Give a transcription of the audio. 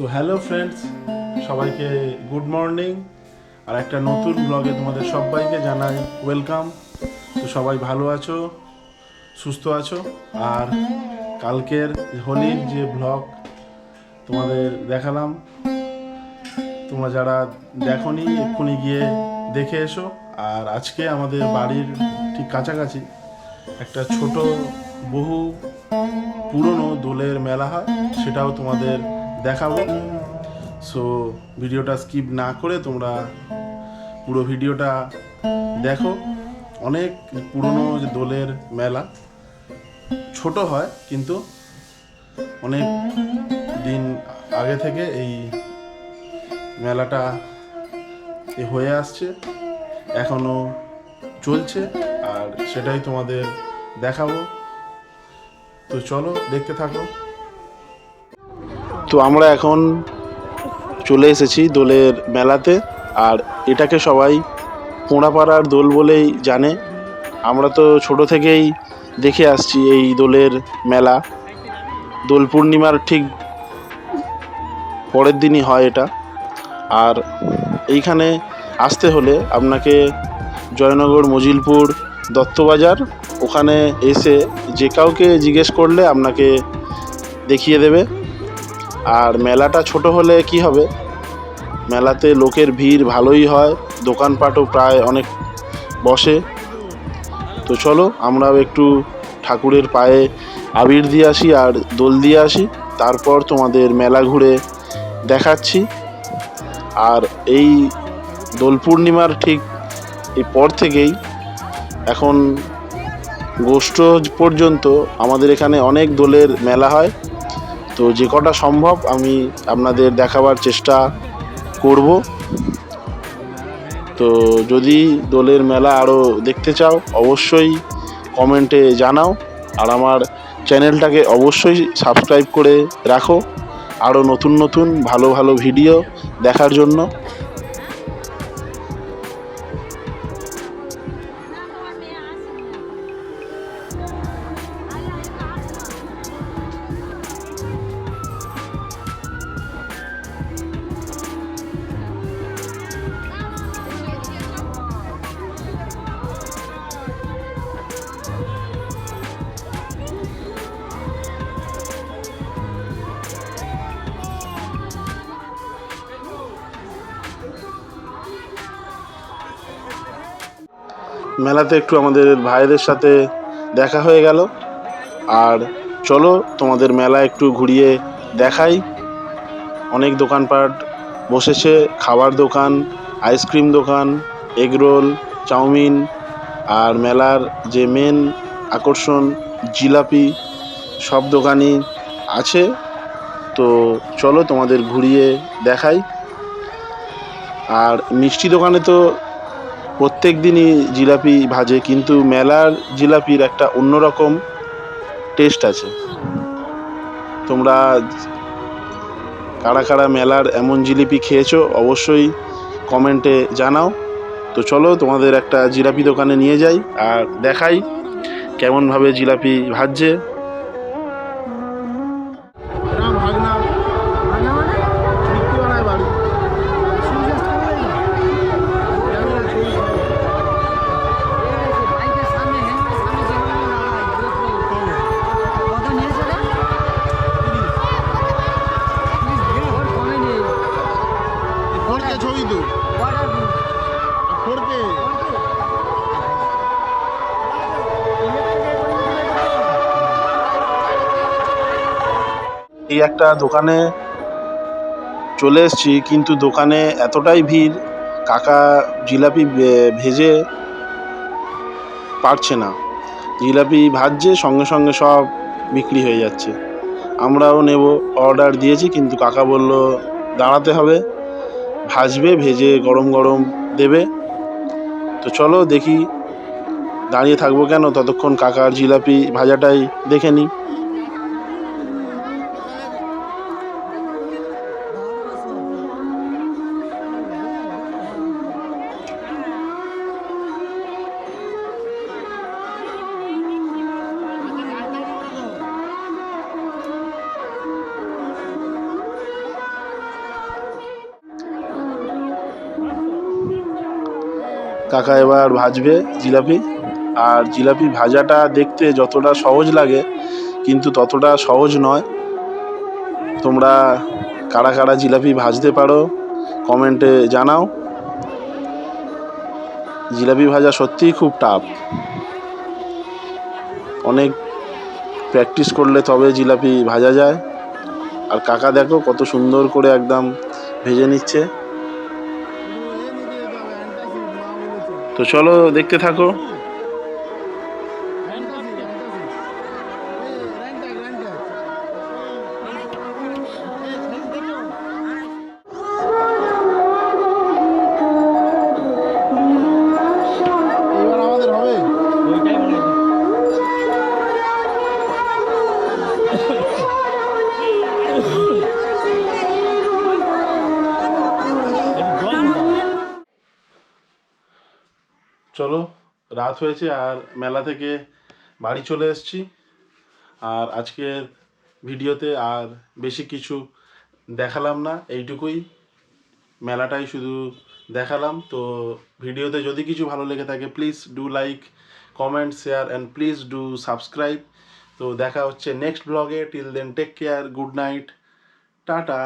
So hello friends সবাইকে good morning আর একটা নতুন ব্লগে তোমাদের সবাইকে জানাই ওয়েলকাম তো সবাই ভালো আছো? সুস্থ আছো? আর কালকের হোলির যে ব্লগ তোমাদের দেখালাম, তোমরা যারা দেখোনি, এক্ষুনি গিয়ে দেখে এসো। আর আজকে আমাদের বাড়ির ঠিক কাছাকাছি একটা ছোট বহু পুরনো দোলের মেলা হয়, সেটাও তোমাদের দেখাবো। সো ভিডিওটা স্কিপ না করে তোমরা পুরো ভিডিওটা দেখো। অনেক পুরনো যে দোলের মেলা, ছোট হয় কিন্তু অনেক দিন আগে থেকে এই মেলাটা হয়ে আসছে, এখনও চলছে আর সেটাই তোমাদের দেখাবো। তো চলো দেখতে থাকো। তো আমরা এখন চলে এসেছি দোলের মেলাতে। আর এটাকে সবাই পোড়াপাড়ার দোল বলেই জানে। আমরা তো ছোট থেকেই দেখে আসছি এই দোলের মেলা। দোল পূর্ণিমার ঠিক পরের দিনই হয় এটা। আর এইখানে আসতে হলে আপনাকে জয়নগর, মজিলপুর, দত্তবাজার ওখানে এসে যে কাউকে জিজ্ঞেস করলে আপনাকে দেখিয়ে দেবে। আর মেলাটা ছোট হলে কি হবে? মেলাতে লোকের ভিড় ভালোই হয়, দোকানপাটও প্রায় অনেক বসে। তো চলো, আমরাও একটু ঠাকুরের পায়ে আবির দিয়ে আসি আর দোল দিয়ে আসি। তারপর তোমাদের মেলা ঘুরে দেখাচ্ছি। আর এই দোল পূর্ণিমার ঠিক এই পর থেকেই এখন গোষ্ঠ পর্যন্ত আমাদের এখানে অনেক দোলের মেলা হয়। তো যে কটা সম্ভব আমি আপনাদের দেখাবার চেষ্টা করব। তো যদি দোলের মেলা আরও দেখতে চাও, অবশ্যই কমেন্টে জানাও। আর আমার চ্যানেলটাকে অবশ্যই সাবস্ক্রাইব করে রাখো। আরও নতুন নতুন ভালো ভালো ভিডিও দেখার জন্য। মেলাতে একটু আমাদের ভাইদের সাথে দেখা হয়ে গেল। আর চলো তোমাদের মেলা একটু ঘুরিয়ে দেখাই। অনেক দোকানপাট বসেছে, খাবার দোকান, আইসক্রিম দোকান এগরোল চাউমিন, আর মেলার যে মেন আকর্ষণ, জিলাপি, সব দোকানই আছে। তো চলো তোমাদের ঘুরিয়ে দেখাই। আর মিষ্টি দোকানে তো প্রত্যেক দিনই জিলাপি ভাজে, কিন্তু মেলার জিলাপির একটা অন্যরকম টেস্ট আছে। তোমরা কারা কারা মেলার এমন জিলিপি খেয়েছো, অবশ্যই কমেন্টে জানাও। তো চলো, তোমাদের একটা জিলাপি দোকানে নিয়ে যাই আর দেখাই কেমনভাবে জিলাপি ভাজছে। এই একটা দোকানে চলে এসেছি, কিন্তু দোকানে এতটাই ভিড়, কাকা জিলাপি ভেজে পারছে না। জিলাপি ভাজছে, সঙ্গে সঙ্গে সব বিক্রি হয়ে যাচ্ছে। আমরাও নেব, অর্ডার দিয়েছি, কিন্তু কাকা বলল, দাঁড়াতে হবে, ভাজবে, ভেজে গরম গরম দেবে। তো চলো দেখি, দাঁড়িয়ে থাকব কেন? ততক্ষণ কাকার জিলাপি ভাজাটাই দেখে নিই। কাকা এবার ভাজবে জিলাপি। আর জিলাপি ভাজাটা দেখতে যতটা সহজ লাগে, কিন্তু ততটা সহজ নয়। তোমরা কারা কারা জিলাপি ভাজতে পারো কমেন্টে জানাও। জিলাপি ভাজা সত্যিই খুব টাফ অনেক প্র্যাকটিস করলে তবে জিলাপি ভাজা যায়। আর কাকা দেখো কত সুন্দর করে একদম ভেজে নিচ্ছে। তো চলো দেখতে থাকো। রাত হয়েছে আর মেলা থেকে বাড়ি চলে এসেছি। আর আজকের ভিডিওতে আর বেশি কিছু দেখালাম না, এইটুকুই। মেলাটাই শুধু দেখালাম। তো ভিডিওতে যদি কিছু ভালো লেগে থাকে please do like comment share and please do subscribe তো দেখা হচ্ছে নেক্সট ব্লগে till then take care good night tata.